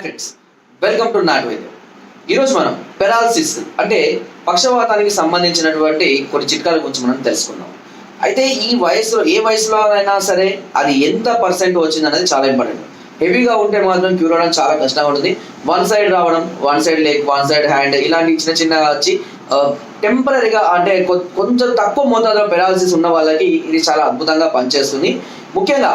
Friends welcome to not వైద్యం ఈరోజు మనం పెరాలసిస్ అంటే పక్షవాతానికి సంబంధించినటువంటి కొన్ని చిట్కాల గురించి మనం తెలుసుకుందాం. అయితే ఈ వయసులో ఏ వయసులో అయినా సరే అది ఎంత పర్సెంట్ వచ్చింది అనేది చాలా ఇంపార్టెంట్ హెవీగా ఉంటే మాత్రం క్యూర్ అవడం చాలా కష్టంగా ఉంటుంది. వన్ సైడ్ రావడం one side leg one side hand ఇలాంటి చిన్న చిన్నగా వచ్చి టెంపరీగా అంటే కొంచెం తక్కువ మోతాదులో పెరాలసిస్ ఉన్న వాళ్ళకి ఇది చాలా అద్భుతంగా పనిచేస్తుంది. ముఖ్యంగా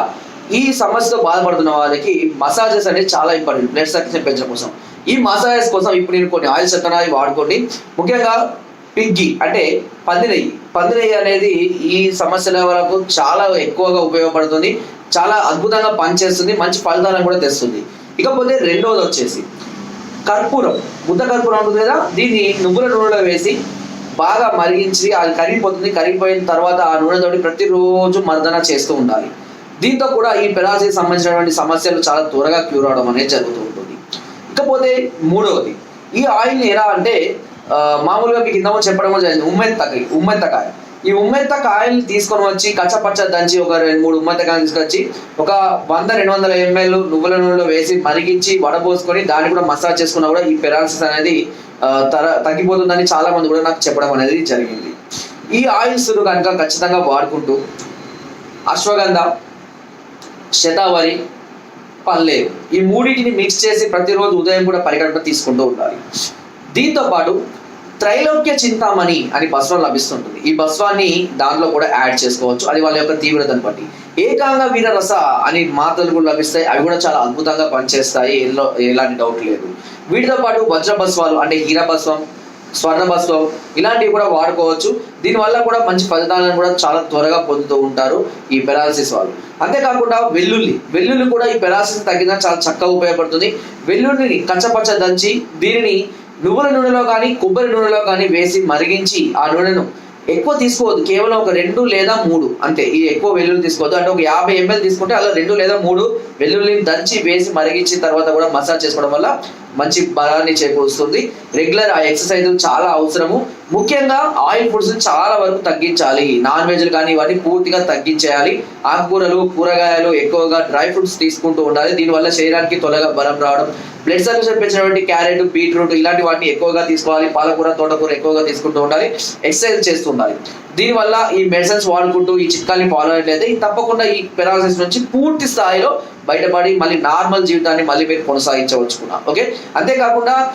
ఈ సమస్యతో బాధపడుతున్న వారికి మసాజెస్ అనేది చాలా ఇంపార్టెంట్ బ్లడ్ సర్క్యులేషన్ పెంచడం కోసం. ఈ మసాజెస్ కోసం ఇప్పుడు నేను కొన్ని ఆయిల్స్ చక్కనాయి వాడుకోండి. ముఖ్యంగా పిగ్గి అంటే పంది నెయ్యి. పంది నెయ్యి అనేది ఈ సమస్యల వరకు చాలా ఎక్కువగా ఉపయోగపడుతుంది. చాలా అద్భుతంగా పనిచేస్తుంది. మంచి ఫలితాలను కూడా తెస్తుంది. ఇకపోతే రెండోది వచ్చేసి కర్పూరం. ముద్ద కర్పూరం ఉంటుంది కదా? దీన్ని నువ్వుల నూనెలో వేసి బాగా మరిగించి అది కరిగిపోతుంది. కరిగిపోయిన తర్వాత ఆ నూనెతోటి ప్రతిరోజు మర్దన చేస్తూ ఉండాలి. దీంతో కూడా ఈ పెరాసిస్ సంబంధించినటువంటి సమస్యలు చాలా త్వరగా క్యూర్ అవడం అనేది జరుగుతూ ఉంటుంది. ఇకపోతే మూడవది ఈ ఆయిల్ని ఎలా అంటే మామూలుగా మీకు ఇంతకు చెప్పడం జరిగింది ఉమ్మెత్తకాయ ఉమ్మెత్తకాయ ఈ ఉమ్మెత్తకాయల్ని తీసుకొని వచ్చి కచ్చపచ్చ దంచి ఒక రెండు మూడు ఉమ్మెత్తకాయలు తీసుకొచ్చి ఒక వంద రెండు వందల ఎంఎల్ నువ్వుల నూనెలో వేసి మరిగించి వడబోసుకొని దాన్ని కూడా మసాజ్ చేసుకున్నా కూడా ఈ పెరాలసిస్ అనేది తర తగ్గిపోతుందని చాలా మంది కూడా నాకు చెప్పడం అనేది జరిగింది. ఈ ఆయిల్స్ కనుక ఖచ్చితంగా వాడుకుంటూ అశ్వగంధ శతావరి పల్లేరు ఈ మూడింటిని మిక్స్ చేసి ప్రతిరోజు ఉదయం కూడా పరిగణన తీసుకుంటూ ఉండాలి. దీంతో పాటు త్రైలోక్య చింతామణి అని భస్వం లభిస్తుంటుంది. ఈ భస్వాన్ని దాంట్లో కూడా యాడ్ చేసుకోవచ్చు. అది వాళ్ళ యొక్క తీవ్రతను బట్టి. ఏకాంగ వీరరస అని మాత్రలు కూడా లభిస్తాయి. అవి కూడా చాలా అద్భుతంగా పనిచేస్తాయి. ఎల్లో ఎలాంటి డౌట్ లేదు. వీటితో పాటు వజ్రభస్వాలు అంటే హీరభస్వం స్వర్ణ బస్లో ఇలాంటివి కూడా వాడుకోవచ్చు. దీనివల్ల కూడా మంచి ఫలితాలను కూడా చాలా త్వరగా పొందుతూ ఉంటారు ఈ పెరాలసిస్ వాళ్ళు. అంతేకాకుండా వెల్లుల్లి. వెల్లుల్లి కూడా ఈ పెరాలసిస్ తగ్గిన చాలా చక్కగా ఉపయోగపడుతుంది. వెల్లుల్లిని కచ్చపచ్చ దంచి దీనిని నువ్వుల నూనెలో కానీ కొబ్బరి నూనెలో కానీ వేసి మరిగించి ఆ నూనెను ఎక్కువ తీసుకోవద్దు. కేవలం ఒక రెండు లేదా మూడు అంతే. ఇది ఎక్కువ వెల్లుల్లి తీసుకోవద్దు. అంటే ఒక యాభై ఎంఎల్ తీసుకుంటే అలా రెండు లేదా మూడు వెల్లుల్లిని దంచి వేసి మరిగించిన తర్వాత కూడా మసాజ్ చేసుకోవడం వల్ల మంచి బలాన్ని చేకూరుస్తుంది. రెగ్యులర్ ఆ ఎక్సర్సైజ్ చాలా అవసరము. ముఖ్యంగా ఆయిల్ ఫుడ్స్ చాలా వరకు తగ్గించాలి. నాన్ వెజ్లు కానీ ఇవన్నీ పూర్తిగా తగ్గించేయాలి. ఆకుకూరలు కూరగాయలు ఎక్కువగా డ్రై ఫ్రూట్స్ తీసుకుంటూ ఉండాలి. దీనివల్ల శరీరానికి త్వరగా బలం రావడం. బ్లడ్ సర్క్యులేషన్ పెంచినటువంటి క్యారెట్ బీట్రూట్ ఇలాంటి వాటిని ఎక్కువగా తీసుకోవాలి. పాలకూర తోటకూర ఎక్కువగా తీసుకుంటూ ఉండాలి. ఎక్సర్సైజ్ చేస్తూ ఉండాలి. దీనివల్ల ఈ మెడిసిన్స్ వాడుకుంటూ ఈ చిట్కాల్ని ఫాలో అయినట్లయితే తప్పకుండా ఈ పెరాలసిస్ నుంచి పూర్తి స్థాయిలో బయటపడి మళ్ళీ నార్మల్ జీవితాన్ని మళ్ళీ మీరు కొనసాగించవచ్చుకున్నా. ఓకే? అంతేకాకుండా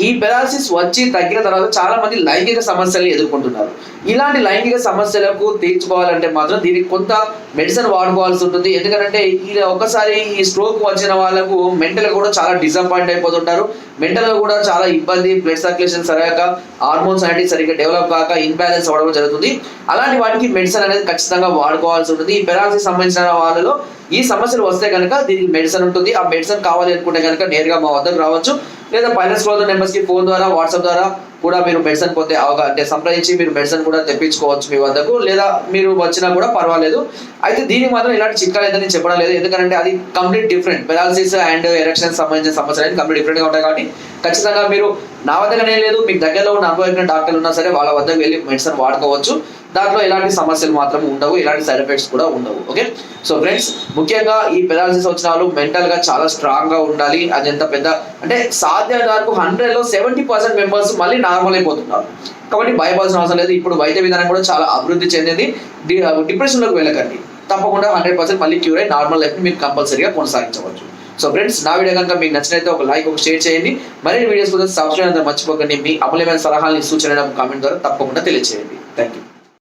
ఈ పెరాలసిస్ వచ్చి తగ్గిన తర్వాత చాలా మంది లైంగిక సమస్యలు ఎదుర్కొంటున్నారు. ఇలాంటి లైంగిక సమస్యలకు తీర్చుకోవాలంటే మాత్రం దీనికి కొంత మెడిసిన్ వాడుకోవాల్సి ఉంటుంది. ఎందుకంటే ఇది ఒకసారి ఈ స్ట్రోక్ వచ్చిన వాళ్ళకు మెంటల్ కూడా చాలా డిసప్పాయింట్ అయిపోతుంటారు. మెంటల్ కూడా చాలా ఇబ్బంది బ్లడ్ సర్క్యులేషన్ సరిగా హార్మోన్స్ అనేవి సరిగ్గా డెవలప్ కాక ఇన్బ్యాలెన్స్ అవ్వడం జరుగుతుంది. అలాంటి వాటికి మెడిసిన్ అనేది ఖచ్చితంగా వాడుకోవాల్సి ఉంటుంది. ఈ పెరాలసిస్ సంబంధించిన వాళ్ళలో ఈ సమస్యలు వస్తే కనుక దీనికి మెడిసిన్ ఉంటుంది. ఆ మెడిసిన్ కావాలి అనుకుంటే కనుక నేరుగా మా వద్దకు రావచ్చు. లేదా పైన స్క్రోల్ నెంబర్స్కి ఫోన్ ద్వారా వాట్సాప్ ద్వారా కూడా మీరు మెడిసిన్ పొందే అవగాహన అంటే సంప్రదించి మీరు మెడిసిన్ కూడా తెప్పించుకోవచ్చు మీ వద్దకు లేదా మీరు వచ్చినా కూడా పర్వాలేదు. అయితే దీనికి మాత్రం ఇలాంటి చిట్కాలు అయితే నేను చెప్పడం లేదు ఎందుకంటే అది complete different paralysis and erection సంబంధించిన సమస్యలు అనేది కంప్లీట్ డిఫరెంట్గా ఉంటాయి కాబట్టి ఖచ్చితంగా మీరు నా వద్దగానే లేదు మీకు దగ్గరలో ఉన్న అనుభవించిన డాక్టర్లు ఉన్నా సరే వాళ్ళ వద్దకు వెళ్ళి మెడిసిన్ వాడుకోవచ్చు. దాంట్లో ఎలాంటి సమస్యలు మాత్రం ఉండవు ఎలాంటి సైడ్ ఎఫెక్ట్స్ కూడా ఉండవు. ఓకే సో ఫ్రెండ్స్ ముఖ్యంగా ఈ పెరాలసిస్ వచ్చిన వాళ్ళు మెంటల్గా చాలా స్ట్రాంగ్గా ఉండాలి. అది ఎంత పెద్ద అంటే సా వరకు హండ్రెడ్లో సెవెంటీ పర్సెంట్ మెంబర్స్ మళ్ళీ నార్మల్ అయిపోతున్నారు. కాబట్టి భయపడాల్సిన అవసరం లేదు. ఇప్పుడు వైద్య విధానం కూడా చాలా అభివృద్ధి చెందింది. డిప్రెషన్లోకి వెళ్ళకండి. తప్పకుండా హండ్రెడ్ పర్సెంట్ మళ్ళీ క్యూర్ అయి నార్మల్ లైఫ్ మీరు కంపల్సరీగా కొనసాగించవచ్చు. సో ఫ్రెండ్స్ నా వీడియో కనుక మీకు నచ్చినైతే ఒక లైక్ ఒక షేర్ చేయండి. మరిన్ని వీడియోస్ కోసం సబ్స్క్రైబ్ అంతా మర్చిపోకండి. మీ అమూల్యమైన సలహాలని సూచనలను కామెంట్ ద్వారా తప్పకుండా తెలియజేయండి థ్యాంక్ యూ